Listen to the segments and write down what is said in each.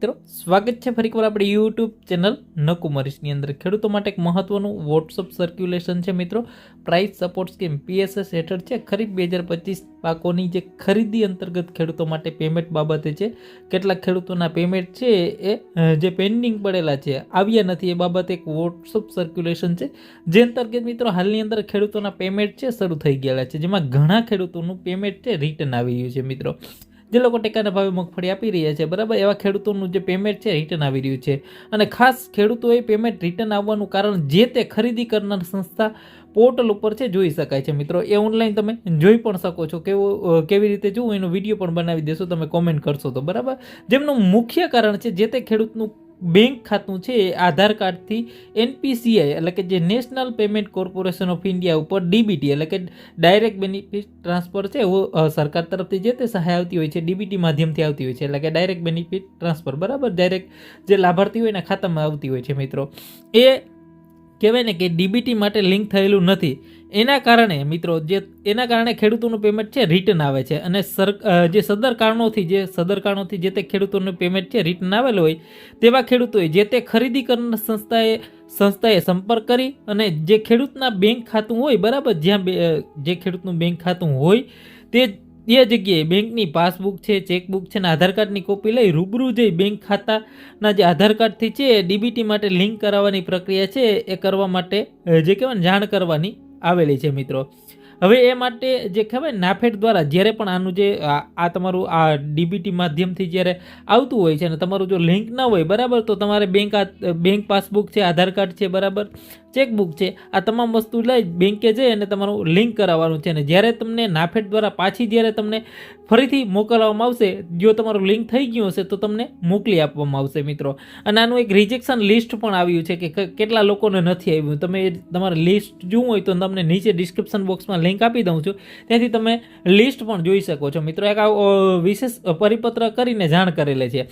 મિત્રો, સ્વાગત છે ફરીકવાર આપણી યુટ્યુબ ચેનલ નકુમરીશની અંદર. ખેડૂતો માટે એક મહત્વનું વોટ્સઅપ સર્ક્યુલેશન છે મિત્રો. પ્રાઇસ સપોર્ટ સ્કીમ પીએસએસ હેઠળ છે. ખરીફ બે હજાર પચીસ પાકોની જે ખરીદી અંતર્ગત ખેડૂતો માટે પેમેન્ટ બાબતે છે. કેટલાક ખેડૂતોના પેમેન્ટ છે એ જે પેન્ડિંગ પડેલા છે, આવ્યા નથી. એ બાબતે એક વોટ્સઅપ સર્ક્યુલેશન છે. જે અંતર્ગત મિત્રો, હાલની અંદર ખેડૂતોના પેમેન્ટ છે, શરૂ થઈ ગયેલા છે. જેમાં ઘણા ખેડૂતોનું પેમેન્ટ છે રિટર્ન આવી ગયું છે મિત્રો. જે લોકો ટેકાના ભાવે મગફળી આપી રહ્યા છે, બરાબર? એવા ખેડૂતોનું જે પેમેન્ટ છે રિટર્ન આવી રહ્યું છે. અને ખાસ ખેડૂતોએ પેમેન્ટ રિટર્ન આવવાનું કારણ જે તે ખરીદી કરનાર સંસ્થા પોર્ટલ ઉપર છે, જોઈ શકાય છે. મિત્રો, એ ઓનલાઈન તમે જોઈ પણ શકો છો. કેવો કેવી રીતે જોવું, એનો વીડિયો પણ બનાવી દેશો, તમે કોમેન્ટ કરશો તો, બરાબર? જેમનું મુખ્ય કારણ છે, જે તે ખેડૂતનું બેંક ખાતું છે એ આધાર કાર્ડથી એનપીસીઆઈ, એટલે કે જે national payment corporation of India ઉપર ડીબીટી, એટલે કે ડાયરેક્ટ બેનિફિટ ટ્રાન્સફર છે, એવો સરકાર તરફથી જે તે સહાય આવતી હોય છે, ડીબીટી માધ્યમથી આવતી હોય છે, એટલે કે ડાયરેક્ટ બેનિફિટ ટ્રાન્સફર, બરાબર? ડાયરેક્ટ જે લાભાર્થી હોય એના ખાતામાં આવતી હોય છે, મિત્રો. એ કહેવાય ને કે ડીબીટી માટે લિંક થયેલું નથી. એના કારણે મિત્રો, જે એના કારણે ખેડૂતોનું પેમેન્ટ છે રિટર્ન આવે છે. અને સર જે સદર કારણોથી જે, સદર કારણોથી જે તે ખેડૂતોનું પેમેન્ટ છે રિટર્ન આવેલું હોય, તેવા ખેડૂતોએ જે તે ખરીદી કરનાર સંસ્થાએ સંસ્થાએ સંપર્ક કરી અને જે ખેડૂતના બેંક ખાતું હોય, બરાબર, જ્યાં જે ખેડૂતનું બેંક ખાતું હોય, તે એ જગ્યાએ બેંકની પાસબુક છે, ચેકબુક છે ને આધાર કાર્ડની કોપી લઈ રૂબરૂ જઈ બેંક ખાતાના જે આધાર કાર્ડથી છે ડીબીટી માટે લિંક કરાવવાની પ્રક્રિયા છે, એ કરવા માટે જે કહેવાય જાણ કરવાની આવેલી છે મિત્રો. હવે એ માટે જે કહેવાય નાફેડ દ્વારા જ્યારે પણ આનું જે આ તમારું આ ડીબીટી માધ્યમથી જ્યારે આવતું હોય છે અને તમારું જો લિંક ન હોય, બરાબર, તો તમારે બેંક બેંક પાસબુક છે, આધાર કાર્ડ છે, બરાબર ચેકબુક છે. આ તમામ વસ્તુ લઈ બેંકે જઈ અને તમારું લિંક કરાવવાનું છે. અને જ્યારે તમને નાફેડ દ્વારા પાછી જ્યારે તમને ફરીથી મોકલવામાં આવશે, જો તમારું લિંક થઈ ગયું હશે, તો તમને મોકલી આપવામાં આવશે મિત્રો. અને આનું એક રિજેક્શન લિસ્ટ પણ આવ્યું છે કે કેટલા લોકોને નથી આવ્યું. તમે તમારે લિસ્ટ જોવું હોય તો તમને નીચે ડિસ્ક્રિપ્શન બોક્સમાં લિંક આપી દઉં છું. ત્યાંથી તમે લિસ્ટ પણ જોઈ શકો છો. મિત્રો, એક આ વિશેષ પરિપત્ર કરીને જાણ કરેલે છે.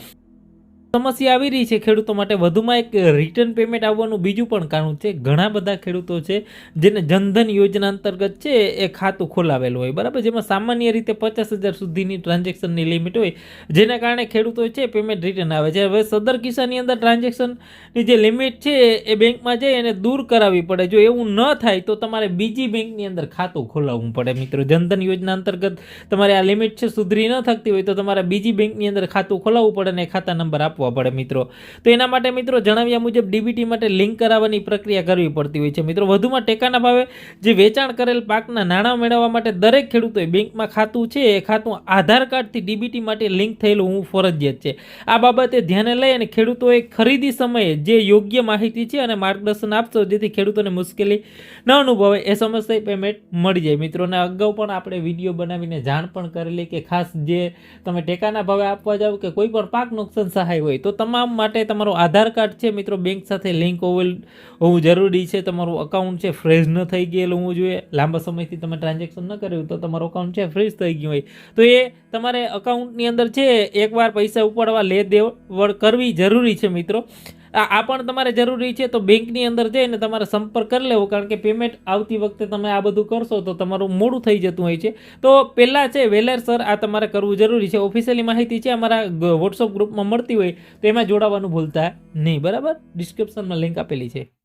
સમસ્યા આવી રહી છે ખેડૂતો માટે. વધુમાં એક રિટર્ન પેમેન્ટ આવવાનું બીજું પણ કારણ છે. ઘણા બધા ખેડૂતો છે, જેને જનધન યોજના અંતર્ગત છે, એ ખાતું ખોલાવેલું હોય. બરાબર? જેમાં સામાન્ય રીતે પચાસ હજાર સુધીની ટ્રાન્ઝેક્શનની લિમિટ હોય, જેના કારણે ખેડૂતો છે પેમેન્ટ રિટર્ન આવે છે. હવે સદર કિસ્સાની અંદર ટ્રાન્ઝેક્શનની જે લિમિટ છે, એ બેંકમાં જઈ અને દૂર કરાવવી પડે. જો એવું ન થાય, તો તમારે બીજી બેંકની અંદર ખાતું ખોલાવવું પડે. મિત્રો, જનધન યોજના અંતર્ગત તમારે આ લિમિટ છે, સુધરી ન થતી હોય, તો તમારે બીજી બેંકની અંદર ખાતું ખોલાવવું પડે અને ખાતા નંબર આપવા પડે મિત્રો. તો એના માટે મિત્રો જણાવ્યા મુજબ ડીબીટી માટે લિંક કરાવવાની પ્રક્રિયા કરવી પડતી હોય છે. મિત્રો, વધુમાં ટેકાના ભાવે જે વેચાણ કરેલ પાકના નાણાં મેળવવા માટે દરેક ખેડૂતોએ બેંકમાં ખાતું છે, એ ખાતું આધાર કાર્ડથી ડીબીટી માટે લિંક થયેલું હું ફરજિયાત છે. આ બાબતે ધ્યાને લઈ અને ખેડૂતોએ ખરીદી સમયે જે યોગ્ય માહિતી છે અને માર્ગદર્શન આપશો, જેથી ખેડૂતોને મુશ્કેલી ન અનુભવે એ સમસ્યા પેમેન્ટ મળી જાય. મિત્રોને અગાઉ પણ આપણે વીડિયો બનાવીને જાણ પણ કરેલી કે ખાસ જે તમે ટેકાના ભાવે આપવા જાવ કે કોઈ પણ પાક નુકસાન સહાય હોય. તો તમામ માટે તમારું આધાર કાર્ડ છે મિત્રો, બેંક સાથે લિંક હોવું હોવું જરૂરી છે. તમારું અકાઉન્ટ છે ફ્રેઝ ન થઈ ગયેલું હોવું જોઈએ. લાંબા સમયથી તમે ટ્રાન્ઝેક્શન ન કર્યું તો તમારું અકાઉન્ટ છે ફ્રીઝ થઈ ગયું હોય. તો એ તમારે અકાઉન્ટની અંદર છે, એકવાર પૈસા ઉપાડવા લે દેવડ કરવી જરૂરી છે મિત્રો. આ પણ તમારે જરૂરી છે, તો બેંકની અંદર જઈને તમારે સંપર્ક કરી લેવો, કારણ કે પેમેન્ટ આવતી વખતે તમે આ બધું કરશો તો તમારું મોડું થઈ જતું હોય છે. તો પહેલાં છે વેલેરસર આ તમારે કરવું જરૂરી છે. ઓફિશિયલી માહિતી છે, અમારા વોટ્સઅપ ગ્રુપમાં મળતી હોય, તો એમાં જોડાવાનું ભૂલતા નહીં. બરાબર? ડિસ્ક્રિપ્શનમાં લિંક આપેલી છે.